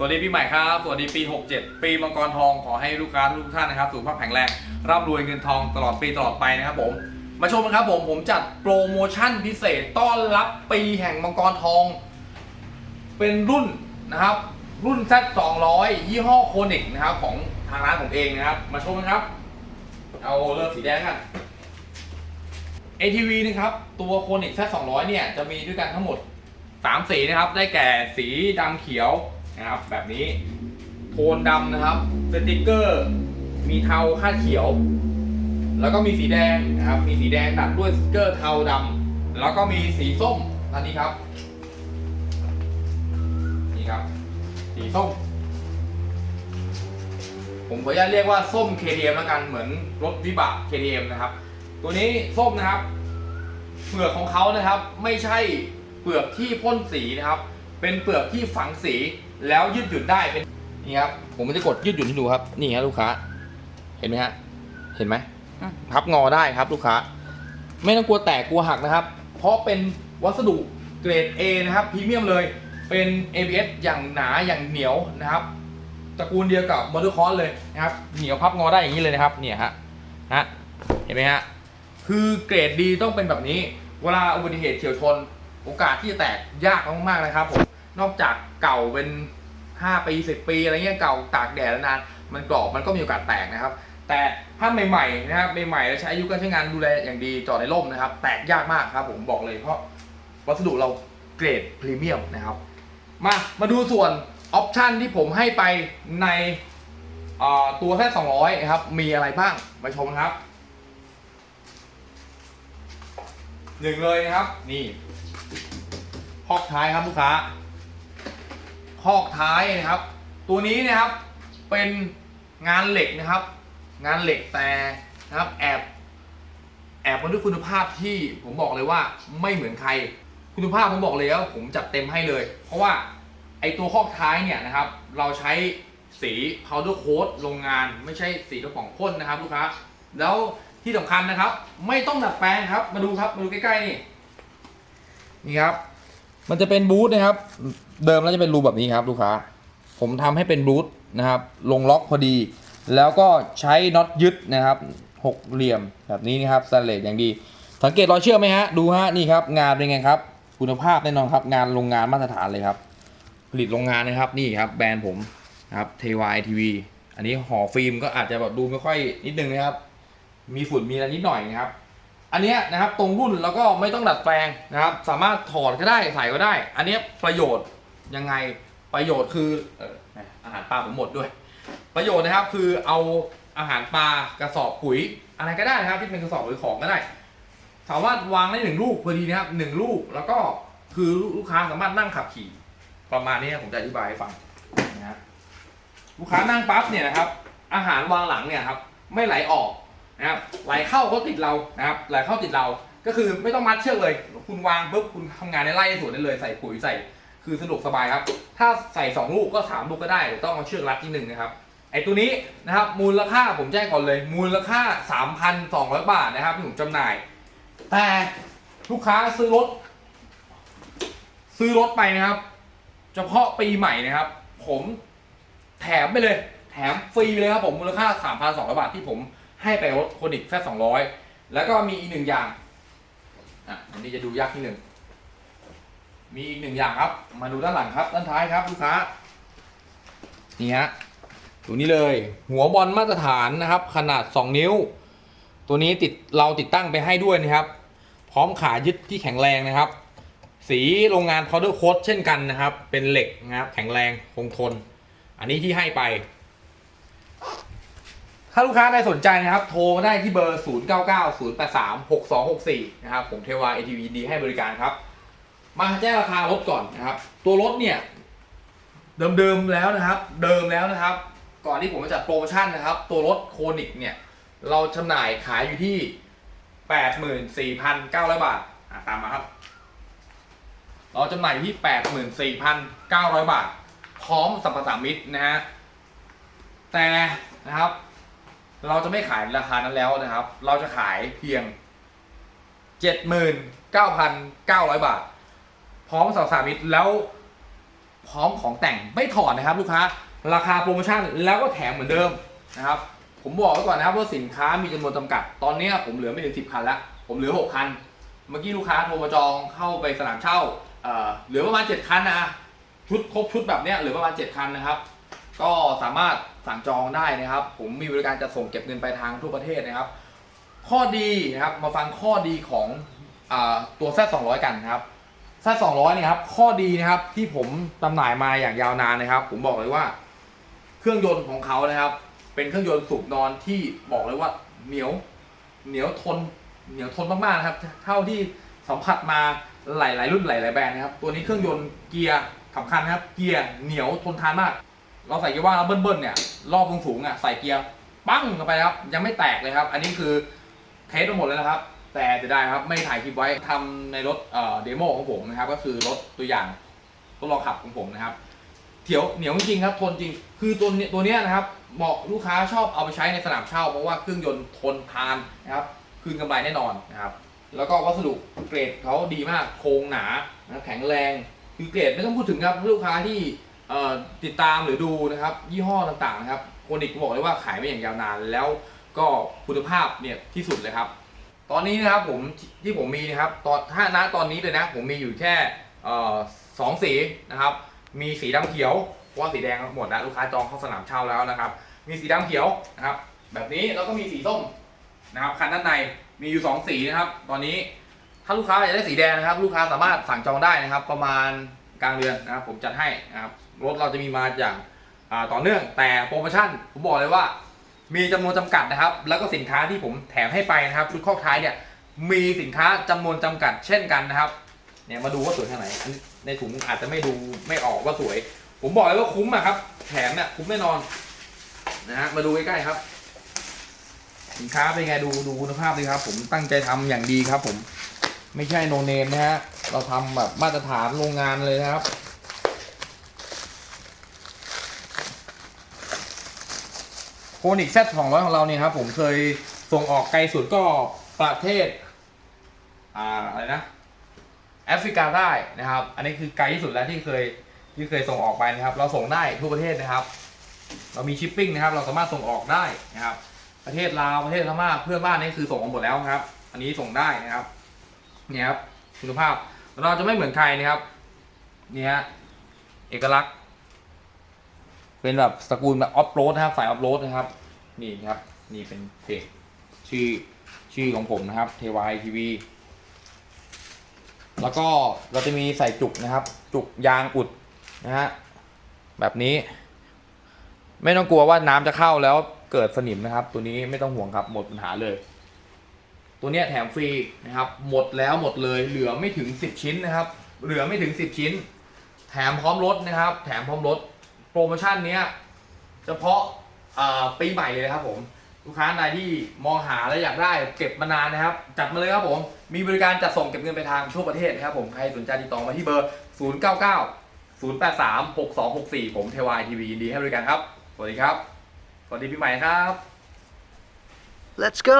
สวัสดีปีใหม่ครับ สวัสดีปี 67 ปีมังกรทองขอให้ลูกค้าทุกท่านนะครับสุขภาพแข็งแรงร่ำรวยเงินทองตลอดปีตลอดไปนะครับผม มาชมกันครับผมผมจัดโปรโมชั่นพิเศษต้อนรับปีแห่งมังกรทอง เป็นรุ่นนะครับ รุ่น Z 200ยี่ห้อโคนิกนะครับของทางร้านผมเองนะครับ มาชมกันครับ เอาเริ่มสีแดงกัน ATV นะครับตัวโคนิก Z 200เนี่ยจะมีด้วยกันทั้งหมด 3 สีนะครับได้แก่สีดำเขียว นะครับแบบนี้โทนดำนะครับสติกเกอร์ มีเทาคาดเขียว แล้วก็มีสีแดงนะครับมีสีแดงตัดด้วยสติกเกอร์เทาดำแล้วก็มีสีส้มอันนี้ครับนี่ครับสีส้ม ผมขออนุญาตเรียกว่าส้ม KTM แล้วกันเหมือนรถวิบาก KTM นะครับ ตัวนี้ส้มนะครับเปลือกของเขานะครับไม่ใช่เปลือกที่พ่นสีนะครับ เป็นเปลือกที่ฝังสี แล้วยืดหยุ่นได้เป็นนี่ครับผมจะกดยืดหยุ่นให้ดูครับ นี่ครับลูกค้า เห็นไหมฮะเห็นไหมอืมพับงอได้ครับลูกค้า ไม่ต้องกลัวแตกกลัวหักนะครับ เพราะเป็นวัสดุเกรด A นะครับพรีเมียมเลยเป็น ABS อย่างหนาอย่างเหนียวนะครับตระกูลเดียวกับมอเตอร์คอร์สเลยนะครับ เหนียวพับงอได้อย่างนี้เลยนะครับ เนี่ยฮะฮะเห็นไหมฮะคือเกรดดีต้องเป็นแบบนี้ เวลาอุบัติเหตุเฉียวชน โอกาสที่จะแตกยากมากๆนะครับผม นอกจากเก่าเป็น5ปี10ปีอะไรเงี้ยเก่าตากแดดนานมันกรอบมันก็มีโอกาสแตกนะครับ แต่ถ้าใหม่ๆนะครับใหม่ๆแล้วใช้อายุการใช้งานดูแลอย่างดีจอดในร่มนะครับ แตกยากมากครับ ผมบอกเลยเพราะวัสดุเราเกรดพรีเมียมนะครับ มามาดูส่วนออปชันที่ผมให้ไปในตัวแค่200นะครับ มีอะไรบ้างมาชมครับหนึ่งเลยนะครับ นี่คอกท้ายครับลูกค้า คอกท้ายนะครับ ตัวนี้นะครับเป็นงานเหล็กนะครับ งานเหล็กแต่นะครับแอบแอบมาด้วยคุณภาพที่ผมบอกเลยว่าไม่เหมือนใคร คุณภาพผมบอกเลยว่าผมจัดเต็มให้เลย เพราะว่าไอตัวคอกท้ายเนี่ยนะครับ เราใช้สี powder coat โรงงาน ไม่ใช่สีกระป๋องพ่นนะครับลูกค้าแล้วที่สำคัญนะครับ ไม่ต้องดัดแปลงครับ มาดูครับมาดูใกล้ๆนี่นี่ครับ มันจะเป็นบูทนะครับ เดิมแล้วจะเป็นรูแบบนี้ครับลูกค้า ผมทำให้เป็นบูทนะครับ ลงล็อกพอดี แล้วก็ใช้น็อตยึดนะครับหกเหลี่ยมแบบนี้นะครับสแตนเลสอย่างดี สังเกตรอยเชื่อมไหมฮะ ดูฮะนี่ครับ งานเป็นไงครับ คุณภาพแน่นอนครับ งานโรงงานมาตรฐานเลยครับ ผลิตโรงงานนะครับนี่ครับแบรนด์ผมนะครับเทวายทีวีอันนี้ห่อฟิล์มก็อาจจะแบบดูไม่ค่อยนิดนึงนะครับ มีฝุ่นมีอะไรนิดหน่อยนะครับ อันเนี้ยนะครับตรงรุ่นแล้วก็ไม่ต้องดัดแปลงนะครับ สามารถถอดก็ได้ใส่ก็ได้ อันเนี้ยประโยชน์ยังไงประโยชน์คือเอออาหารปลาผมหมดด้วย ประโยชน์นะครับคือเอาอาหารปลากระสอบปุ๋ยอะไรก็ได้นะครับที่เป็นกระสอบหรือของก็ได้ สามารถวางได้หนึ่งลูกพอดีนะครับหนึ่งลูกแล้วก็คือลูกค้าสามารถนั่งขับขี่ประมาณนี้ผมจะอธิบายให้ฟังนะครับลูกค้านั่งปั๊บเนี่ยนะครับ อาหารวางหลังเนี่ยครับ ไม่ไหลออก นะครับไหลเข้าก็ติดเรานะครับไหลเข้าติดเราก็คือไม่ต้องมัดเชือกเลย คุณวางปุ๊บคุณทำงานในไร่ในสวนได้เลยใส่ปุ๋ยใส่ คือสะดวกสบายครับ ถ้าใส่ 2 ลูกก็ 3 ลูกก็ได้แต่ต้องเอาเชือกรัดที่หนึ่งนะครับไอตัวนี้นะครับมูลค่าผมแจ้งก่อนเลย มูลค่า 3,200 บาทนะครับที่ผมจำหน่าย แต่ลูกค้าซื้อรถ ซื้อรถไปนะครับ เฉพาะปีใหม่นะครับ ผมแถมไปเลย แถมฟรีเลยครับผมมูลค่า 3,200 บาทที่ผม ให้ไปโคนิกแค่200แล้วก็มีอีกหนึ่งอย่างอะอันนี้จะดูยากที่หนึ่งมีอีกหนึ่งอย่างครับ มาดูด้านหลังครับ ด้านท้ายครับลูกค้านี่ฮะตัวนี้เลย หัวบอลมาตรฐานนะครับ ขนาด 2 นิ้ว ตัวนี้ติดเราติดตั้งไปให้ด้วยนะครับ พร้อมขายึดที่แข็งแรงนะครับ สีโรงงาน powder coat เช่นกันนะครับ เป็นเหล็กนะครับ แข็งแรงคงทน อันนี้ที่ให้ไป ถ้าลูกค้าใดสนใจนะครับ โทรมาได้ที่เบอร์ 0 9 9 0 8 3 6 2 6 4 นะครับ ผมเทวา ATV ดีให้บริการครับ มาแจ้งราคารถก่อนนะครับ ตัวรถเนี่ย เดิมๆแล้วนะครับ เดิมแล้วนะครับ ก่อนที่ผมจะจัดโปรโมชั่นนะครับ ตัวรถโคนิกเนี่ย เราจำหน่ายขายอยู่ที่ 84,900 บาทอะตามมาครับ เราจำหน่ายอยู่ที่ 84,900 บาท พร้อมสัมปทานมิตรนะฮะ แต่นะครับ เราจะไม่ขายราคานั้นแล้วนะครับ เราจะขายเพียง 79,900 บาท พร้อมสัมปทามิตแล้วพร้อมของแต่งไม่ถอดนะครับ ลูกค้า ราคาโปรโมชั่นแล้วก็แถมเหมือนเดิมนะครับ ผมบอกไว้ก่อนนะครับว่าสินค้ามีจำนวนจำกัด ตอนนี้ผมเหลือไม่ถึง 10 คันแล้วผมเหลือ 6 คัน เมื่อกี้ลูกค้าโทรมาจองเข้าไปสนามเช่าเอ่อเหลือประมาณ 7 คันนะชุดครบชุดแบบเนี้ยเหลือประมาณ 7 คันนะครับ ก็สามารถสั่งจองได้นะครับ ผมมีบริการจะส่งเก็บเงินไปทางทั่วประเทศนะครับ ข้อดีนะครับมาฟังข้อดีของอตัวแซ200กันนะครับแซ200เนี่ยครับข้อดีนะครับที่ผมจำหน่ายมาอย่างยาวนานนะครับ ผมบอกเลยว่า เครื่องยนต์ของเขานะครับ เป็นเครื่องยนต์สูบนอนที่บอกเลยว่าเหนียวเหนียวทนเหนียวทนมากๆนะครับ เท่าที่สัมผัสมาหลาย ๆ รุ่นหลาย ๆ แบรนด์นะครับ ตัวนี้เครื่องยนต์เกียร์สำคัญนะครับ เกียร์เหนียวทนทานมาก เราใส่เกียร์ว่างแล้วเบิ้ลๆเนี่ยรอบสูงๆอะใส่เกียร์ปั้งเข้าไปครับ ยังไม่แตกเลยครับ อันนี้คือเทสมาหมดแล้วนะครับ แต่จะได้ครับไม่ถ่ายคลิปไว้ทำในรถเดโมของผมนะครับ ก็คือรถตัวอย่างทดลองขับของผมนะครับเถียวเหนียวจริงครับทนจริง คือตัวนี้ตัวเนี้ยนะครับเหมาะลูกค้าชอบเอาไปใช้ในสนามเช่า เพราะว่าเครื่องยนต์ทนทานนะครับคืนกำไรแน่นอนนะครับ แล้วก็วัสดุเกรดเขาดีมากโครงหนานะแข็งแรงคือเกรดไม่ต้องพูดถึงครับลูกค้าที่ ติดตามหรือดูนะครับ ยี่ห้อต่างๆนะครับโคนิกบอกเลยว่าขายมาอย่างยาวนานแล้วก็คุณภาพเนี่ยที่สุดเลยครับ ตอนนี้นะครับผมที่ผมมีนะครับตอนถ้าณตอนนี้เลยนะผมมีอยู่แค่สองสีนะครับ มีสีดำเขียวเพราะว่าสีแดงหมดแล้วลูกค้าจองเข้าสนามเช่าแล้วนะครับ มีสีดำเขียวนะครับ แบบนี้แล้วก็มีสีส้มนะครับคันด้านในมีอยู่สองสีนะครับ ตอนนี้ถ้าลูกค้าอยากได้สีแดงนะครับ ลูกค้าสามารถสั่งจองได้นะครับ ประมาณกลางเดือนนะครับ ผมจัดให้นะครับ รถเราจะมีมาอย่างาต่อเนื่องแต่โปรโมชั่นผมบอกเลยว่า มีจำนวนจำกัดนะครับ แล้วก็สินค้าที่ผมแถมให้ไปนะครับชุดข้อท้ายเนี่ยมีสินค้าจำนวนจำกัดเช่นกันนะครับเนี่ยมาดูว่าสวยแค่ไหนในถุงอาจจะไม่ดูไม่ออกว่าสวย ผมบอกเลยว่าคุ้มอะครับ แถมเนี่ยคุ้มแน่นอนนะฮะมาดูใกล้ๆครับ สินค้าเป็นไงดูดูคุณภาพดีครับ ผมตั้งใจทำอย่างดีครับ ผมไม่ใช่โนเนมนะฮะเราทำแบบมาตรฐานโรงงานเลยนะครับ โคนิกแซสองร้อยของเราเนี่ยครับ ผมเคยส่งออกไกลสุดก็ประเทศ อ่าอะไรนะแอฟริกาได้นะครับ อันนี้คือไกลที่สุดแล้วที่เคยที่เคยส่งออกไปนะครับ เราส่งได้ทั่วประเทศนะครับ เรามีชิปปิ้งนะครับ เราสามารถส่งออกได้นะครับ ประเทศลาวประเทศพม่าเพื่อนบ้านนี่คือส่งออกหมดแล้วครับ อันนี้ส่งได้นะครับเนี่ยครับคุณภาพเราจะไม่เหมือนใครนะครับเนี่ยเอกลักษณ์ เป็นแบบสกุลแบบออฟโรดนะครับสายออฟโรดนะครับ นี่นะครับนี่เป็นเพจชื่อชื่อของผมนะครับเทวายทีวีแล้วก็เราจะมีใส่จุกนะครับ จุกยางอุดนะฮะแบบนี้ ไม่ต้องกลัวว่าน้ำจะเข้าแล้วเกิดสนิมนะครับ ตัวนี้ไม่ต้องห่วงครับหมดปัญหาเลย ตัวเนี้ยแถมฟรีนะครับ หมดแล้วหมดเลยเหลือไม่ถึง 10 ชิ้นนะครับ เหลือไม่ถึง 10 ชิ้น แถมพร้อมรถนะครับ แถมพร้อมรถ โปรโมชั่นเนี้ยเฉพาะปีใหม่เลยนะครับผมลูกค้ารายที่มองหาและอยากได้เก็บมานานนะครับ จัดมาเลยครับผม มีบริการจัดส่งเก็บเงินไปทางทั่วประเทศนะครับผมใครสนใจติดต่อมาที่เบอร์ 0 9 9 0 8 3 6 2 6 4 ผมเทวายทีวียินดีให้บริการครับ สวัสดีครับ สวัสดีปีใหม่ครับ Let's go!